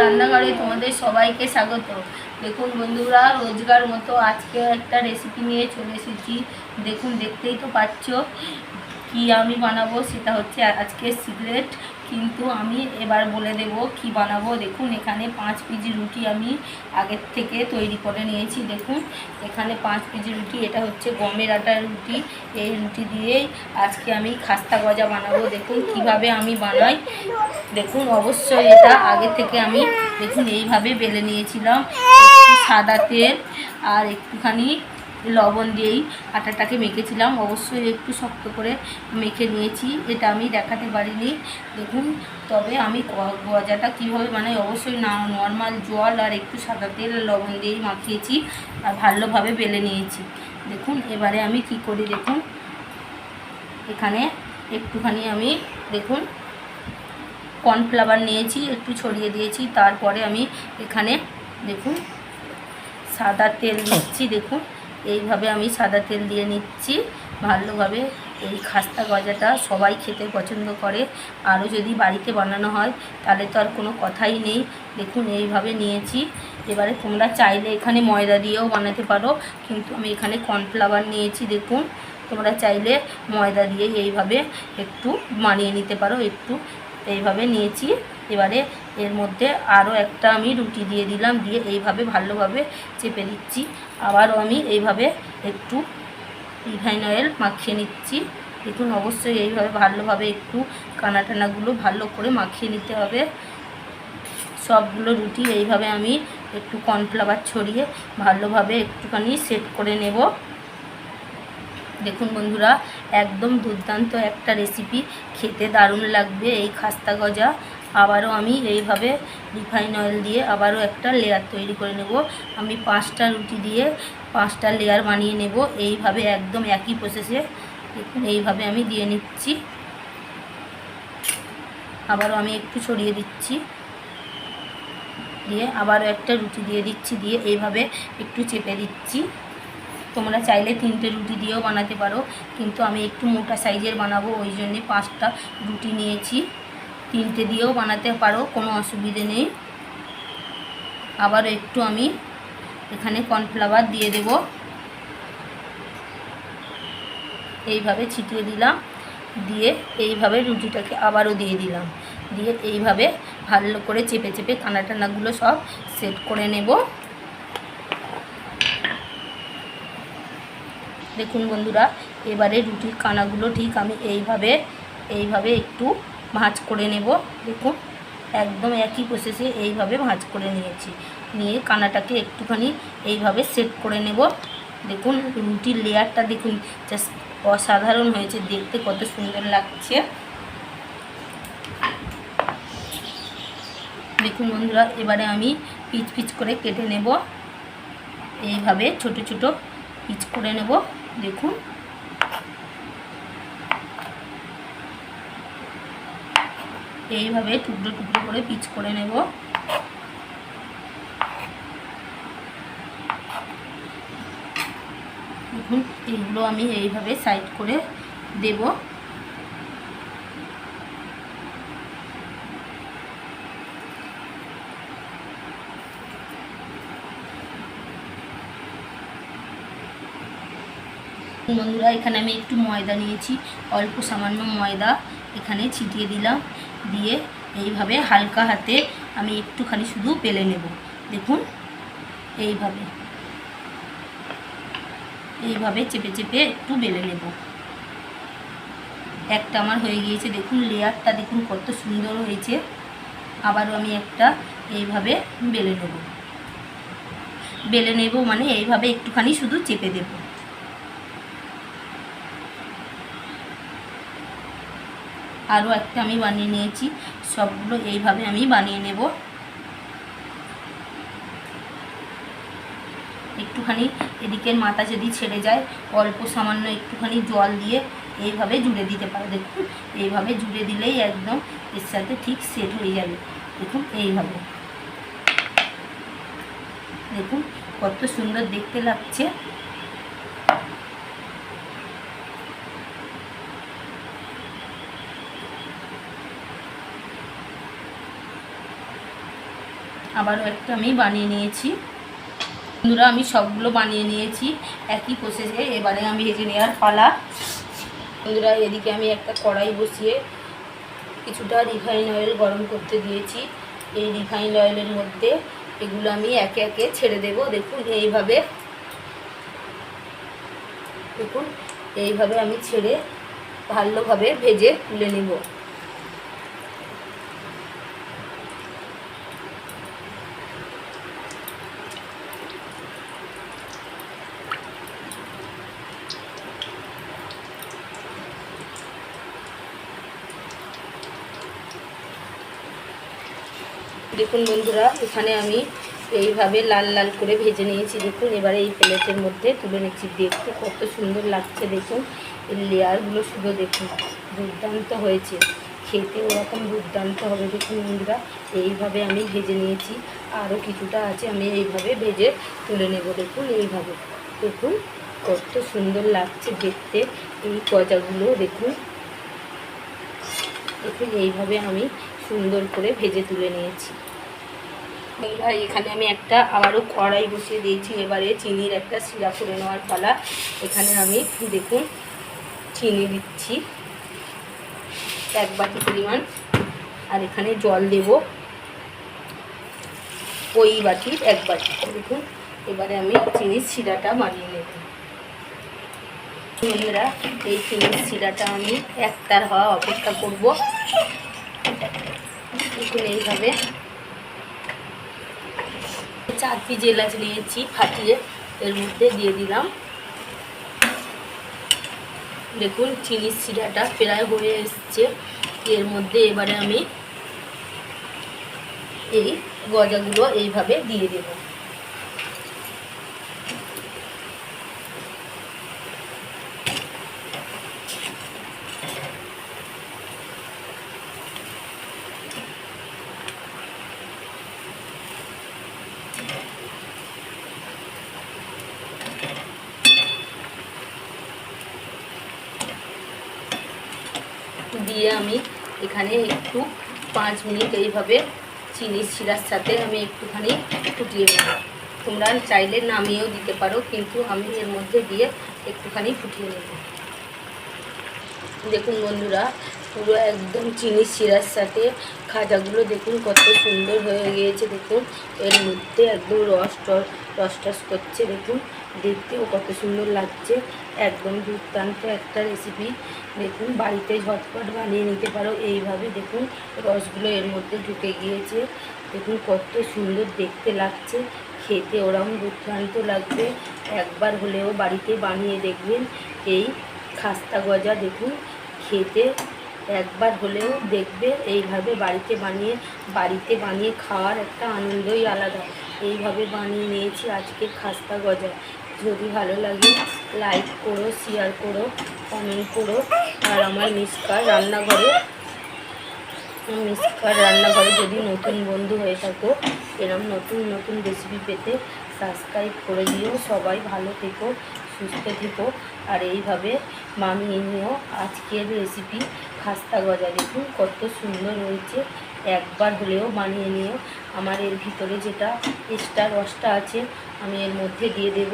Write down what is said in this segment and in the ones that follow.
রান্নাঘরে তোমাদের সবাইকে স্বাগত। দেখুন বন্ধুরা, রোজগার মতো আজকে একটা রেসিপি নিয়ে চলে এসেছি। দেখুন, দেখতেই তো পাচ্ছ কি আমি বানাবো, সেটা হচ্ছে আজকে সিক্রেট কিন্তু আমি এবার বলে দেব কি বানাবো। দেখুন, এখানে পাঁচ পিজি রুটি আমি আগের থেকে তৈরি করে নিয়েছি। দেখুন, এখানে পাঁচ পিজি রুটি, এটা হচ্ছে গমের আটার রুটি। এই রুটি দিয়েই আজকে আমি খাস্তা গজা বানাবো। দেখুন, কীভাবে আমি বানাই। দেখুন, অবশ্যই এটা আগে থেকে আমি, দেখুন, এইভাবে বেলে নিয়েছিলাম। সাদা তেল আর একটুখানি লবণ দিয়েই আটাটাকে মেখেছিলাম। অবশ্যই একটু শক্ত করে মেখে নিয়েছি। এটা আমি দেখাতে পারিনি। দেখুন, তবে আমি গজাটা কীভাবে মানে অবশ্যই না নর্মাল জল আর একটু সাদা তেল আর লবণ দিয়েই মাখিয়েছি আর ভালোভাবে বেলে নিয়েছি। দেখুন, এবারে আমি কি করি দেখুন? এখানে একটুখানি আমি দেখুন কর্নফ্লাওয়ার নিয়েছি, একটু ছড়িয়ে দিয়েছি। তারপরে আমি এখানে দেখুন, সাদা তেল দিচ্ছি, দেখুন। এইভাবে আমি সাদা তেল দিয়ে নিচ্ছি। ভালোভাবে এই খাস্তা গজাটা সবাই খেতে পছন্দ করে। আরও যদি বাড়িতে বানানো হয়, তাহলে তো আর কোনো কথাই নেই। দেখুন, এইভাবে নিয়েছি। এবারে তোমরা চাইলে এখানে ময়দা দিয়েও বানাতে পারো, কিন্তু আমি এখানে কর্নফ্লাওয়ার নিয়েছি, দেখুন। তোমরা চাইলে ময়দা দিয়ে এইভাবে একটু বানিয়ে নিতে পারো, একটু এইভাবে নিয়েছি। এবারে এর মধ্যে আরও একটা আমি রুটি দিয়ে দিলাম, দিয়ে এইভাবে ভালোভাবে চেপে দিচ্ছি। আবারও আমি এইভাবে একটু রিফাইন অয়েল মাখিয়ে নিচ্ছি। দেখুন, অবশ্যই এইভাবে ভালোভাবে একটু কানা টানাগুলো ভালো করে মাখিয়ে নিতে হবে। সবগুলো রুটি এইভাবে আমি একটু কর্নফ্লাওয়ার ছড়িয়ে ভালোভাবে একটুখানি সেট করে নেব। দেখুন বন্ধুরা, একদম দুর্দান্ত একটা রেসিপি খেতে দারুণ লাগবে এই খাস্তা গজা। আবারও আমি এইভাবে রিফাইন অয়েল দিয়ে আবারও একটা লেয়ার তৈরি করে নেব। আমি পাঁচটা রুটি দিয়ে পাঁচটা লেয়ার বানিয়ে নেব। এইভাবে একদম একই প্রসেসে দেখুন, এইভাবে আমি দিয়ে নিচ্ছি। আবারও আমি একটু ছড়িয়ে দিচ্ছি। দিয়ে আবারও একটা রুটি দিয়ে দিচ্ছি। দিয়ে এইভাবে একটু চেপে দিচ্ছি। তোমরা চাইলে তিনটে রুটি দিয়েও বানাতে পারো, কিন্তু আমি একটু মোটা সাইজের বানাবো, ওই জন্যে পাঁচটা রুটি নিয়েছি। তিনটে দিয়েও বানাতে পারো, কোনো অসুবিধে নেই। আবার একটু আমি এখানে কর্নফ্লাওয়ার দিয়ে দেব। এইভাবে ছিটিয়ে দিলাম, দিয়ে এইভাবে রুটিটাকে আবারও দিয়ে দিলাম। দিয়ে এইভাবে ভালো করে চেপে চেপে কানা টানাগুলো সব সেট করে নেব। দেখুন বন্ধুরা, এবারে রুটির কানাগুলো ঠিক আমি এইভাবে এইভাবে একটু ভাঁজ করে নেব। দেখুন, একদম একই প্রসেসে এইভাবে ভাঁজ করে নিয়েছি। নিয়ে কানাটাকে একটুখানি এইভাবে সেট করে নেব। দেখুন, রুটির লেয়ারটা দেখুন জাস্ট অসাধারণ হয়েছে, দেখতে কত সুন্দর লাগছে। দেখুন বন্ধুরা, এবারে আমি পিচ পিচ করে কেটে নেব। এইভাবে ছোট ছোট পিচ করে নেব। দেখুন। এইভাবে টুকরো টুকরো করে পিচ করে নেব। দেখুন, এইগুলো আমি এইভাবে সাইড করে দেব। বন্ধুরা, এখানে আমি একটু ময়দা নিয়েছি, অল্প সামান্য ময়দা এখানে ছিটিয়ে দিলাম, দিয়ে এইভাবে হালকা হাতে আমি একটুখানি শুধু পেলে নেব। দেখুন, এইভাবে। এইভাবে চেপে চেপে একটু বেলে নেব। একটা আমার হয়ে গিয়েছে, দেখুন লেয়ারটা দেখুন কত সুন্দর হয়েছে। আবারও আমি একটা এইভাবে বেলে নেব। বেলে নেব মানে এইভাবে একটুখানি শুধু চেপে দেবো। আরও একটা আমি বানিয়ে নিয়েছি। সবগুলো এইভাবে আমি বানিয়ে নেব। একটুখানি এদিকের মাথা যদি ছেড়ে যায়, অল্প সামান্য একটুখানি জল দিয়ে এইভাবে জুড়ে দিতে পারো। দেখুন, এইভাবে জুড়ে দিলেই একদম এর সাথে ঠিক সেট হয়ে যাবে। দেখুন, এইভাবে। দেখুন, কত সুন্দর দেখতে লাগছে। আবারও একটা আমি বানিয়ে নিয়েছি। বন্ধুরা, আমি সবগুলো বানিয়ে নিয়েছি একই প্রসেসে এবারে আমি ভেজে নেওয়ার পালা। বন্ধুরা, এদিকে আমি একটা কড়াই বসিয়ে কিছুটা রিফাইন অয়েল গরম করতে দিয়েছি। এই রিফাইন অয়েলের মধ্যে এগুলো আমি একে একে ছেড়ে দেব। দেখুন, এইভাবে দেখুন, এইভাবে আমি ছেড়ে ভালোভাবে ভেজে তুলে নেব। দেখুন বন্ধুরা, এখানে আমি এইভাবে লাল লাল করে ভেজে নিয়েছি। দেখুন, এবারে এই প্লেটের মধ্যে তুলে নিচ্ছি। দেখতে কত সুন্দর লাগছে দেখুন। এই লেয়ারগুলো শুধু দেখুন, দুর্দান্ত হয়েছে। খেতে ওরকম দুর্দান্ত হবে দেখুন বন্ধুরা। এইভাবে আমি ভেজে নিয়েছি। আরও কিছুটা আছে, আমি এইভাবে ভেজে তুলে নেব। দেখুন, এইভাবে। দেখুন, কত সুন্দর লাগছে দেখতে এই গজাগুলো, দেখুন। দেখুন, এইভাবে আমি সুন্দর করে ভেজে তুলে নিয়েছি। বন্ধুরা এখানে আমি একটা আবারও কড়াই বসিয়ে দিয়েছি। এবারে চিনির একটা সিরা করে নেওয়ার পালা। এখানে আমি, দেখুন, চিনি দিচ্ছি এক বাটি পরিমাণ। আর এখানে জল দেব ওই বাটির এক বাটি। দেখুন, এবারে আমি চিনির শিরাটা বানিয়ে নেব। বন্ধুরা, এই চিনির শিরাটা আমি একটার হওয়া অপেক্ষা করব। দেখুন, এইভাবে চার পিস এলাচ নিয়েছি, ফাটিয়ে এর মধ্যে দিয়ে দিলাম। দেখুন চিনির শিরাটা প্রায় হয়ে এসছে। এর মধ্যে এবারে আমি এই গজাগুলো এইভাবে দিয়ে দেব। দিয়ে আমি এখানে একটু পাঁচ মিনিট এইভাবে চিনির শিরার সাথে আমি একটুখানি ফুটিয়ে নেব। তোমরা চাইলে নামিয়েও দিতে পারো, কিন্তু আমি এর মধ্যে দিয়ে একটুখানি ফুটিয়ে নেব। দেখুন বন্ধুরা, পুরো একদম চিনির শিরার সাথে খাজাগুলো দেখুন কত সুন্দর হয়ে গিয়েছে, দেখুন। এর মধ্যে একদম রস টস রস টস করছে, দেখুন। দেখতেও কত সুন্দর লাগছে। একদম দুর্দান্ত একটা রেসিপি দেখুন, বাড়িতে ঝটপট বানিয়ে নিতে পারো। এইভাবে দেখুন, রসগুলো এর মধ্যে ঢুকে গিয়েছে। দেখুন, কত সুন্দর দেখতে লাগছে। খেতে ওরকম দুর্দান্ত লাগবে। একবার হলেও বাড়িতে বানিয়ে দেখবেন। এই খাস্তা গজা, দেখুন, খেতে একবার হলেও দেখবে এইভাবে বাড়িতে বানিয়ে বাড়িতে বানিয়ে খাওয়ার একটা আনন্দই আলাদা। এইভাবে বানিয়ে নিয়েছি আজকে খাস্তা গজা যদি ভালো লাগে লাইক করো শেয়ার করো কমেন্ট করো। আর আমার মিসকার রান্নাঘরে মিসকার রান্নাঘরে যদি নতুন বন্ধু হয়ে থাকো, এরম নতুন নতুন রেসিপি পেতে সাবস্ক্রাইব করে দিও। সবাই ভালো থেকো, সুস্থ থেকো। আর এইভাবে মামিয়ে নিও আজকের রেসিপি খাস্তা গজা দেখুন, কত সুন্দর হয়েছে। একবার হলেও বানিয়ে নিও। আমার এর ভিতরে যেটা এক্সট্রা রসটা আছে, আমি এর মধ্যে দিয়ে দেব।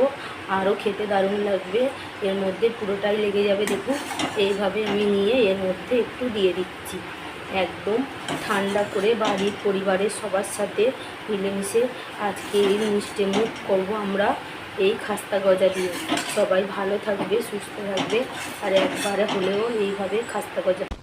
আরও খেতে দারুণ লাগবে। এর মধ্যে পুরোটাই লেগে যাবে, দেখুন। এইভাবে আমি নিয়ে এর মধ্যে একটু দিয়ে দিচ্ছি। একদম ঠান্ডা করে বাড়ির পরিবারের সবার সাথে মিলেমিশে আজকে এই মিষ্টি মুখ করব আমরা এই খাস্তা গজা দিয়ে। সবাই ভালো থাকবে, সুস্থ থাকবে। আর একবারে হলেও এইভাবে খাস্তা গজা